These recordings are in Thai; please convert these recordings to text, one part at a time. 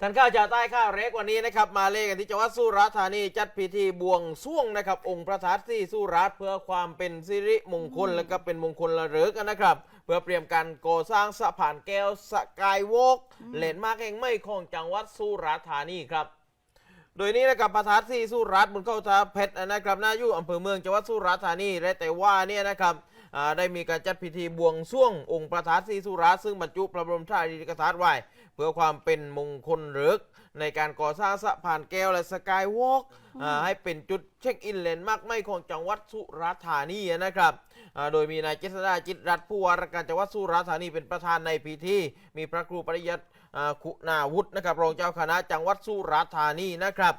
ท่านข้าวจากใต้ข้าวเล็กวันนี้นะครับมาเล่กันที่จังหวัดสุราษฎร์ธานีจัดพิธีบวงสรวงนะครับองค์พระธาตุที่สุราษฎร์เพื่อความเป็นสิริมงคลและก็เป็นมงคลระลึกนะครับ เพื่อเตรียมการก่อสร้างสะพานแก้วสกายวอล์กเลนมาร์กแห่งใหม่ของจังหวัดสุราษฎร์ธานีครับ โดยนี้นะครับประธานที่สุรัตน์บุญเข้าทาเพชรนะครับนาอยู่อำเภอเมืองจังหวัดสุราษฎร์ธานีและแต่ว่าเนี่ยนะครับ ได้มีการจัดพิธีบวงสวงองค์ประธานที่สุรัตน์ซึ่งบรรจุพระบรมธาตุริกธาตุไว้เพื่อความเป็นมงคลเริกในการก่อสร้างสะพานแก้วและสกายวอล์กให้เป็นจุดเช็คอินเลนด์มากใหม่ของจังหวัดสุราษฎร์ธานีนะครับ โดยมีนายเจษดาจิตรัตน์ผู้ว่าราชการจังหวัดสุราษฎร์ธานีเป็นประธานในพิธี มีพระครูปริยัติ คุณาวุฒินะครับรองเจ้าคณะจังหวัดสุราษฎร์ธานีนะครับ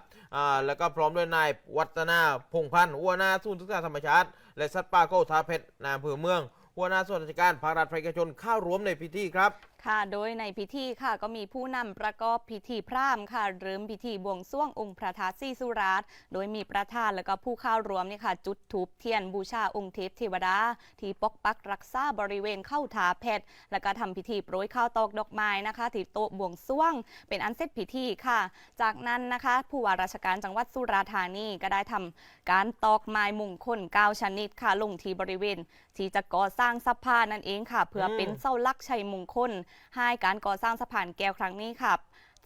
แล้วก็พร้อมด้วยนายวัฒนาพงพันธ์หัวหน้าศูนย์ศึกษาธรรมชาติ และสัตว์ป่าโคทาเพชรนายอำเภอเมืองหัวหน้าส่วนราชการภาครัฐประชาชนเข้าร่วมในพิธีครับค่ะโดยในพิธีค่ะก็มีผู้นำประกอบพิธีพราหมณ์ค่ะเริ่มพิธีบวงสรวงองค์พระธาตุศรีสุราษฎร์โดยมีประธานและก็ผู้เข้ารวมนี่ค่ะ จุดถูปเทียนบูชาองค์เทพเทวดา ที่ปกปักรักษาบริเวณเข้าถาเพชรและก็ทำพิธีโปรยข้าวตอกดอกไม้นะคะที่โต๊ะบวงสรวง เป็นอันเสร็จพิธีค่ะ จากนั้นนะคะ ผู้ว่าราชการจังหวัดสุราษฎร์ธานีก็ได้ทำการตอกไม้มงคลก้าชนิดค่ะลงที่บริเวณ ที่จะก่อสร้างสะพานนั่นเองค่ะ เพื่อเป็นเสาหลักชัยมงคลให้การก่อสร้างสะพานแก้วครั้งนี้ค่ะ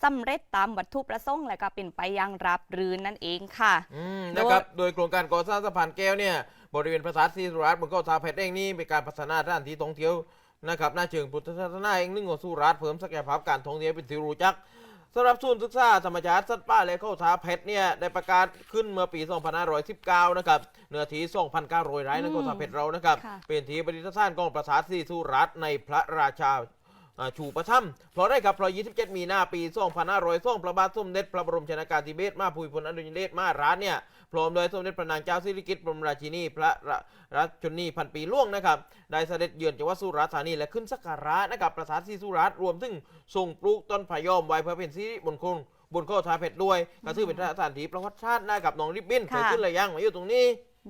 สำเร็จตามวัตถุประสงค์และก็เป็นไปอยังรับรื่นนั่นเองค่ะอืมโดยนะครับโดยโครงการก่อสร้างสะพานแก้วเนี่ยบริเวณพระธาตุศรีสุราษฎร์บนเกาะทาเพชรเองนี่เป็นการพัฒนาด้านที่ท่องเที่ยวนะครับหน้าเชิงพุทธศาสนาเองหนึ่งของสุราษฎร์เพิ่มศักยภาพการท่องเที่ยวเป็นที่รู้จักสำหรับศูนย์ศึกษาธรรมชาติสัตว์ป่าและเข้าทาเพชรเนี่ยได้ประกาศขึ้นเมื่อปี 2519 นะครับเนื้อที่2,900ไร่ในเกาะทาเพชรเรานะครับค่ะเป็นที่ประดิษฐานกองประสาทศรีสุรัตน์ในพระราชาอ่า ชูประทัมเพราะได้กับพราะ27 มีนาปี2502พระบาทสมเด็จพระบรมชนากาธิเบศรมาภูมิพลอดุลยเดชมาร้านเนี่ยพร้อมโดยสมเด็จพระนางเจ้าสิริกิติ์บรมราชินีพระราชชนีพันปีล่วงนะครับได้เสด็จเยือนจังหวัดสุราษฎร์ธานีและขึ้นสักการะนะครับประสาทศรีสุรัตน์รวมถึงทรงปลูกต้นพยอมไว้เพื่อเป็นสิริมงคลบนข้อทาเพชรด้วยก็ถือเป็นสถานที่ประวัติชาตินะครับน้องริบบิ้นเคยขึ้นอะไรยังมาอยู่ตรงนี้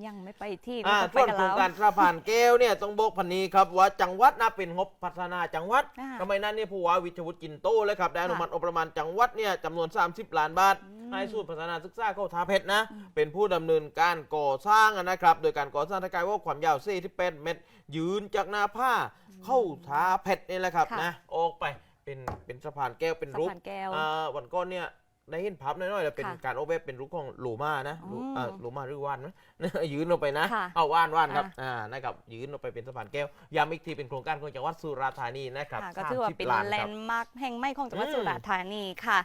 ยังไม่ไปที่อ่าต้องไปส่วนกับโครงเรา การสะพานแก้วเนี่ยต้องบอกพันนี้ครับว่าจังหวัดน่าเป็นงบพัฒนาจังหวัดอ่าทำไมนั้นเนี่ยผู้ว่าวิชวุฒิกินโตเลยครับได้อนุมัติงบประมาณจังหวัดเนี่ยจำนวน 30 ล้านบาทให้ศูนย์พัฒนาศึกษาเข้าทาเพชรนะ เป็นผู้ดำเนินการก่อสร้างนะครับ โดยการก่อสร้างทางกายว่าความยาว48เมตร ยืนจากหน้าผ้าเข้าทาเพชรนี่แหละครับค่ะ นะออกไปเป็นเป็นสะพานแก้วเป็นรูปสะพานแก้ว อ่าวันก่อนเนี่ย ได้เห็นภาพน้อยๆแล้วเป็นค่ะการโอเวเป็นรูปของหลูมานะหลูอืมอ่าหลูมาหรือวานไหม ยืนลงไปนะค่ะเอาว่านว่านครับอ่าอ่านะครับยืนลงไปเป็นสะพานแก้วย้ำอีกทีเป็นโครงการของจังหวัดสุราษฎร์ธานีนะครับค่ะก็ถือว่า30เป็นล้านแลครับ นด์มาร์คแห่งใหม่ของจังหวัดอืม สุราษฎร์ธานีค่ะ